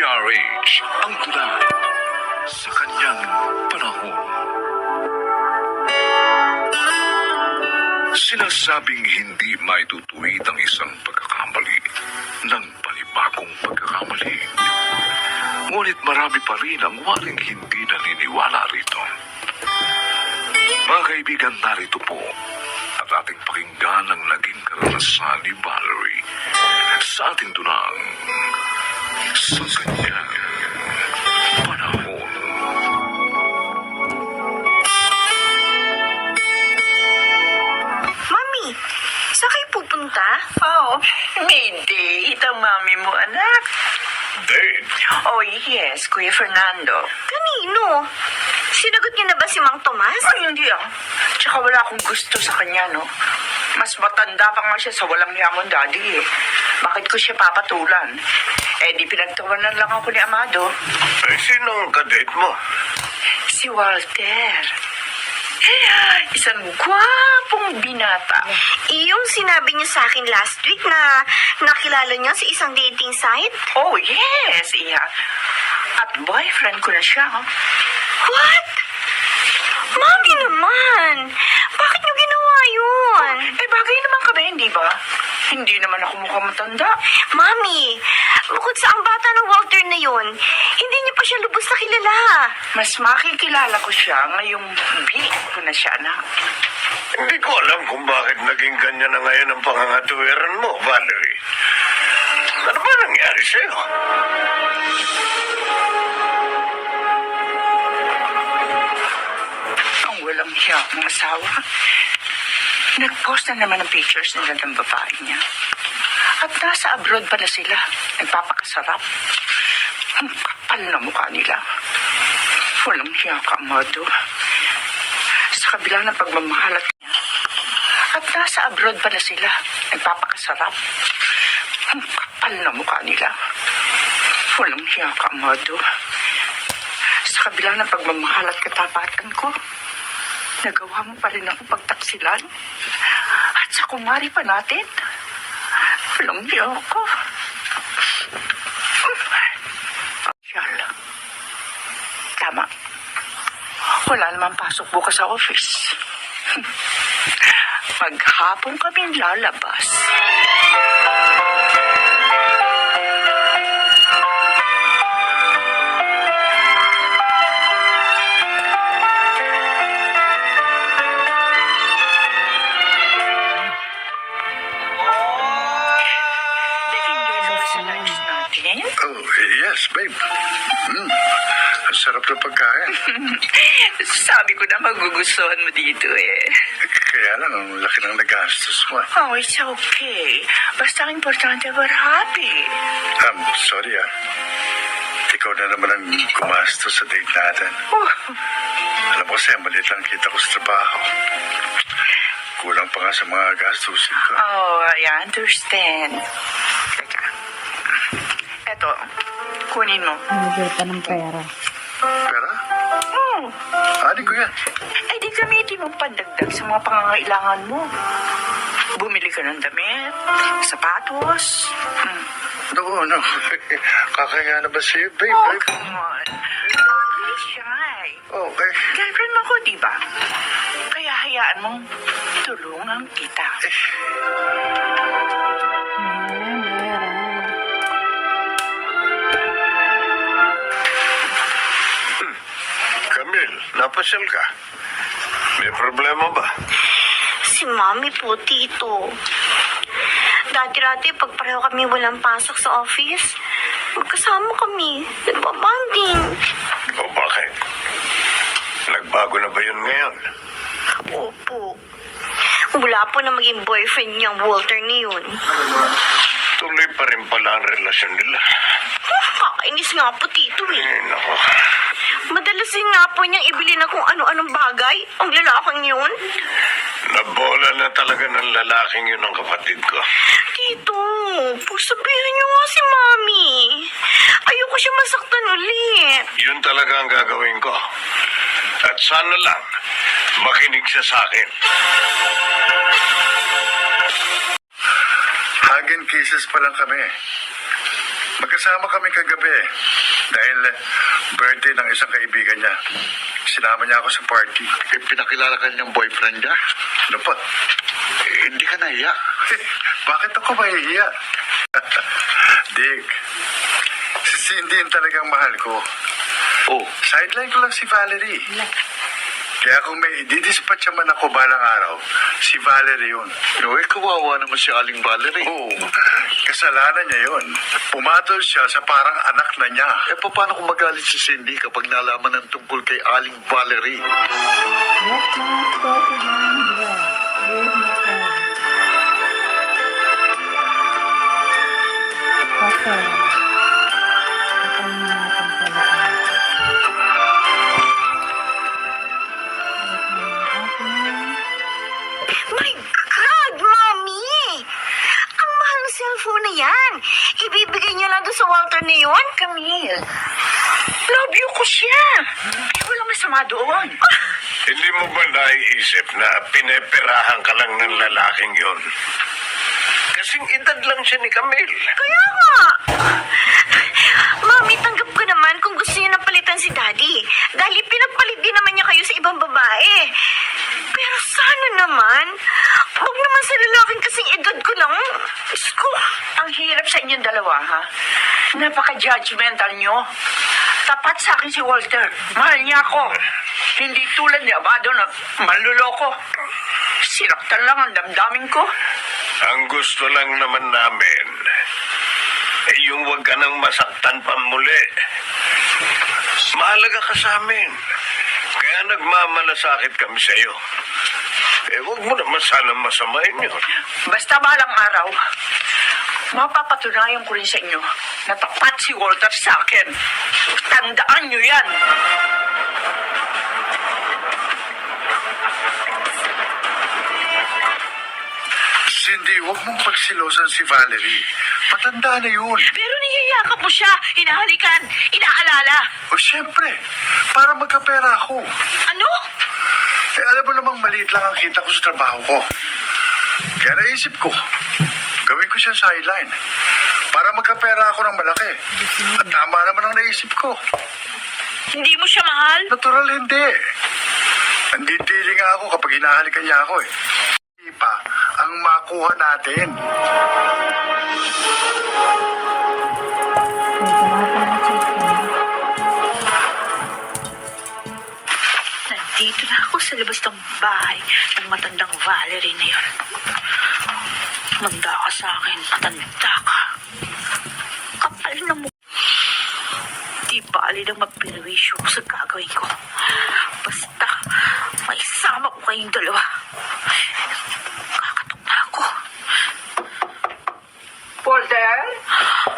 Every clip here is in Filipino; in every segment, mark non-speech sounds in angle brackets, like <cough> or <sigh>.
DZRH ang tula sa kanyang panahon. Sinasabing hindi maitutuwid ang isang pagkakamali ng panibagong pagkakamali. Ngunit marami pa rin ang waring hindi naniniwala rito. Mga kaibigan, narito po at ating pakinggan ang naging karanasan ni Valerie sa ating tunang sa kanyang panahon. Mami, saan kayo pupunta? Oh, may date ang mami mo, anak. Date? Oh, yes, Kuya Fernando. Kanino? Sinagot niyo na ba si Mang Tomas? Ay, hindi ah. Tsaka wala akong gusto sa kanya, no? Mas matanda pa nga siya sa walang yamon daddy eh. Bakit ko siya papatulan? Eh, di pinagtawanan lang ako ni Amado. Ay, sinong kadate mo? Si Walter. Isang gwapong binata. Yung sinabi niyo sa akin last week na nakilala niyo sa isang dating site? Oh, yes, iya. At boyfriend ko na siya. oh. What? Mami naman! Bakit niyo ginawa yun? Eh, bagay naman kami, hindi ba? Hindi naman ako mukhang matanda. Mami, bukod sa ang bata ng Walter na yun, hindi niyo pa siya lubos na kilala. Mas makikilala ko siya ngayong big ko na siya, anak. Hindi ko alam kung bakit naging ganyan na ngayon ang pangangatuwiran mo, Valerie. Ano ba nangyari sa'yo? Walang hiya ng asawa. Nag-post na naman ng pictures nila ng babae niya. At nasa abroad pala sila. Nagpapakasarap. Ang kapal na mukha nila. Walang hiya ka, Amado. Sa kabila ng pagmamahalat niya. At nasa abroad pala sila. Nagpapakasarap. Ang kapal na mukha nila. Walang hiya ka, Amado. Sa kabila ng pagmamahal at katapatan ko, nagawa mo pa rin ako pagtaksilan. At sa kumari pa natin, walang hiya ako. Shal. Tama. Wala namang pasok bukas sa office. <laughs> Maghapon kami lalabas. Lunch natin? Oh, yes, babe. Hmm. Ang sarap na pagkain. <laughs> Sabi ko na magugustuhan mo dito eh. Kaya lang, ang laki ng nagastos mo. Oh, it's okay. Basta ang importante, we're happy. Um, sorry ah. Ikaw na naman ang gumastos sa date natin. Oh, Alam mo kasi, maliit lang kita ko sa trabaho. Kulang pa nga sa mga gastusin ko. oh I understand. Eto, kunin mo. Nabigay pa ng pera. Pera? Oh, Ani ko yan. eh di gamitin mo pandagdag sa mga pangangailangan mo. Bumili ka ng damit, sapatos. Hmm. No, no. <laughs> Kakaya na ba sa'yo, babe? Oh, babe? come on. Don't be shy. Okay. Girlfriend mo ko, di ba? Kaya hayaan mong tulungan kita. Ayan, napasyal ka. May problema ba? Si Mami po, Tito. Dati-dati, pag pareho kami walang pasok sa office, magkasama kami. Nagbabanding. O bakit? Nagbago na ba yun ngayon? Opo. Wala po na maging boyfriend niyang Walter na yun. Tuloy pa rin pala ang relasyon nila. Kakainis nga po, Tito eh. Eh, nako. Madalas din nga po niyang ibili na kung ano-anong bagay ang lalaking yun. Nabola na talaga ng lalaking yun ang kapatid ko. Tito, pagsabihan niyo nga si Mami. Ayoko siya masaktan ulit. Yun talaga ang gagawin ko. At sana lang, makinig siya sa akin. Hug and kisses pa lang kami. Magkasama kami kagabi dahil birthday ng isang kaibigan niya. Sinama niya ako sa party. Eh, pinakilala ka niyang boyfriend niya? Ano pa? Eh, hindi ka naiya. <laughs> Bakit ako mahihiya? <laughs> Dick, si Cindy yung talagang mahal ko. Oh, Sideline ko lang si Valerie. Kaya kung may ididispatch man ako balang araw, si Valerie yun. no, eh, kawawa naman si Aling Valerie. Oo, kasalanan niya yun. Pumatol siya sa parang anak na niya. Eh, paano kung magalit si Cindy kapag nalaman ng tungkol kay Aling Valerie? Let's not go to you ko siya. Eh, walang masama doon. Hindi mo ba naiisip na pineperahan ka lang ng lalaking yon? Kasing edad lang siya ni Camille. Kaya nga. Mami, tanggap ko naman kung gusto niyo na palitan si Daddy. Dahil pinagpalit din naman niya kayo sa ibang babae. Pero sana naman, huwag naman sa lalaking kasing edad ko lang. Diyos ko. Ang hirap sa inyong dalawa, ha? Napaka-judgmental nyo. Tapat sa akin si Walter. Mahal niya ako. Hindi tulad ni Abado na manluloko. Sinaktan lang ang damdamin ko. Ang gusto lang naman namin, eh yung wag ka nang masaktan pa muli. Mahalaga ka sa amin. Kaya nagmamalasakit kami sa iyo. Eh, wag mo naman sana masamain yun. Basta balang araw, mapapatunayan ko rin sa inyo na tapat si Walter sa akin. Tandaan nyo yan. Cindy, huwag mong pagsilosan si Valerie. Matanda na yun. Pero niyayakap mo siya, hinahalikan, inaalala. O siyempre, para magkapera ako. Ano? Eh, alam mo namang maliit lang ang kita ko sa trabaho ko. Kaya naisip ko, gawin ko siya sideline. Para magkapera ako ng malaki. At tama naman ang naisip ko. Hindi mo siya mahal? Natural hindi. Nandidili nga ako kapag hinahalikan niya ako eh. Hindi pa ang makuha natin. Nandito na ako sa labas ng bahay ng matandang Valerie na yun. Manda ka sa akin, matanda ka. Kapal na mo. Di bali lang magpirwisyo ko sa gagawin ko. Basta, may sama ko kayong dalawa. Kakatok na ako. Walter?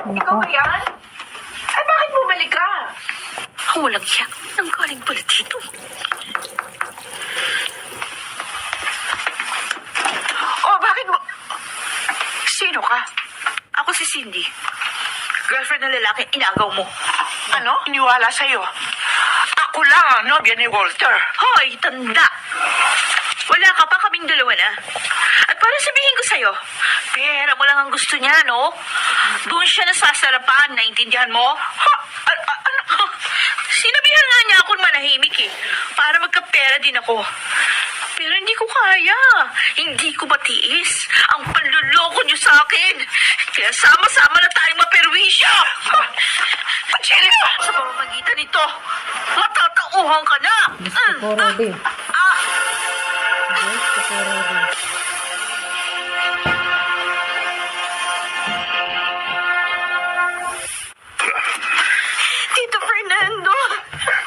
Ikaw Nako, ba yan? Ay, bakit bumalik ka? Ang walang hiyak. Nang galing pala dito. Oh, bakit mo... Sino ka? Ako si Cindy. Girlfriend ng lalaki, inagaw mo. Ano? Iniwala sa'yo. Ako lang ang nobya ni Walter. Hoy, tanda! Wala ka pa kaming dalawa na. At para sabihin ko sa'yo, pera mo lang ang gusto niya, no? Doon siya nasasarapan, naintindihan mo? Ha? A- a- ano? Sinabihan nga niya akong manahimik eh, para magkapera din ako. Pero hindi ko kaya. Hindi ko matiis ang panluloko niyo sa akin. Kaya sama-sama na tayong maperwisyo. Angela, sa pamamagitan nito, matatauhan ka na. gusto ko ready. Ah, Gusto ko ready. Tito Fernando!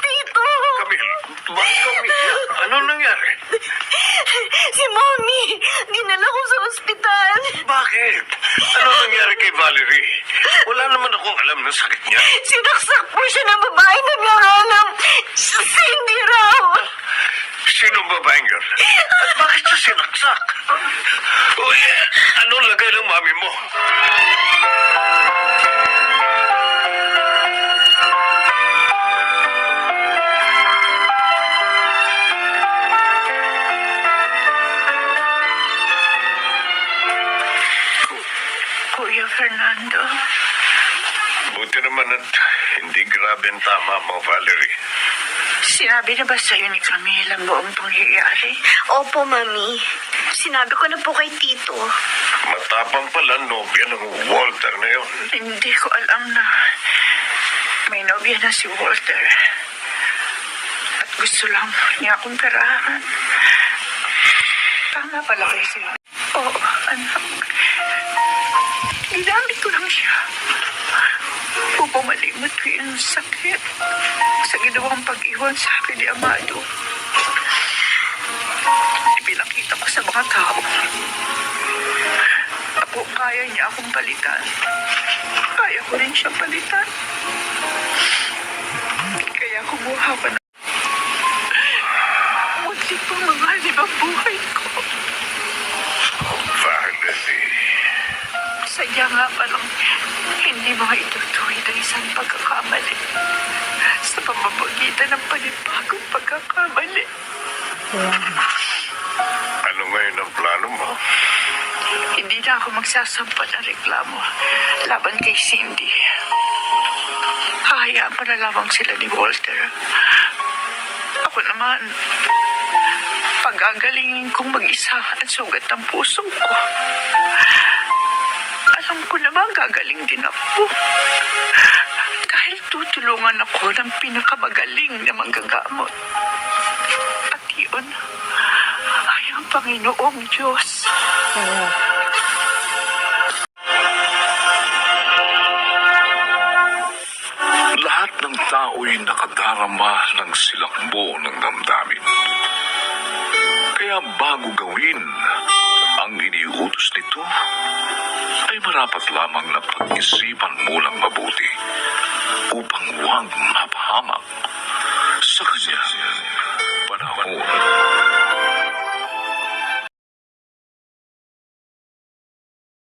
Tito! Camille, bakit umiiyak? Ano nangyari? Si Mommy! Dinala ko sa ospital! <laughs> Bakit? Ano nangyari kay Valerie? Wala naman akong alam ng sakit niya. Sinaksak po siya ng babae na nangalang Cindy raw! Sino babaeng yun? At bakit siya sinaksak? Uy, ano lagay ng mami mo? Fernando, Buti naman at hindi grabe ang tama mo, Valerie. Sinabi na ba sa'yo ni Camille ang buong pangyayari? Opo, Mami. Sinabi ko na po kay Tito. Matapang pala nobya ng Walter na yun. Hindi ko alam na may nobya na si Walter. At gusto lang niya akong perahan. Tama pala kayo siya. Oo, anak. Ginamit ko lang siya. Upang malimot ko yung sakit sa ginawang pag-iwan sa akin ni Amado. Ipinakita ko sa mga tao. Ako, kaya niya akong palitan. Kaya ko rin siyang palitan. Kaya kumuha ko na. Muntik pang mangalib ang buhay ko. Valerie. Sadya nga palang hindi mo itutuwid ang isang pagkakamali sa pamamagitan ng panibagong pagkakamali. Ano ngayon ang plano mo? Hindi na ako magsasampa ng reklamo laban kay Cindy. Hahayaan ko na lamang sila ni Walter. Ako naman, pagagalingin kong mag-isa ang sugat ng puso ko. Din ako. Dahil tutulungan ako ng pinakamagaling na manggagamot. At yun ay ang Panginoong Diyos. Lahat ng tao'y nakadarama ng silakbo ng damdamin. Kaya bago gawin utos nito ay marapat lamang na pag-isipan mulang mabuti upang huwag mapahamak sa kanyang panahon.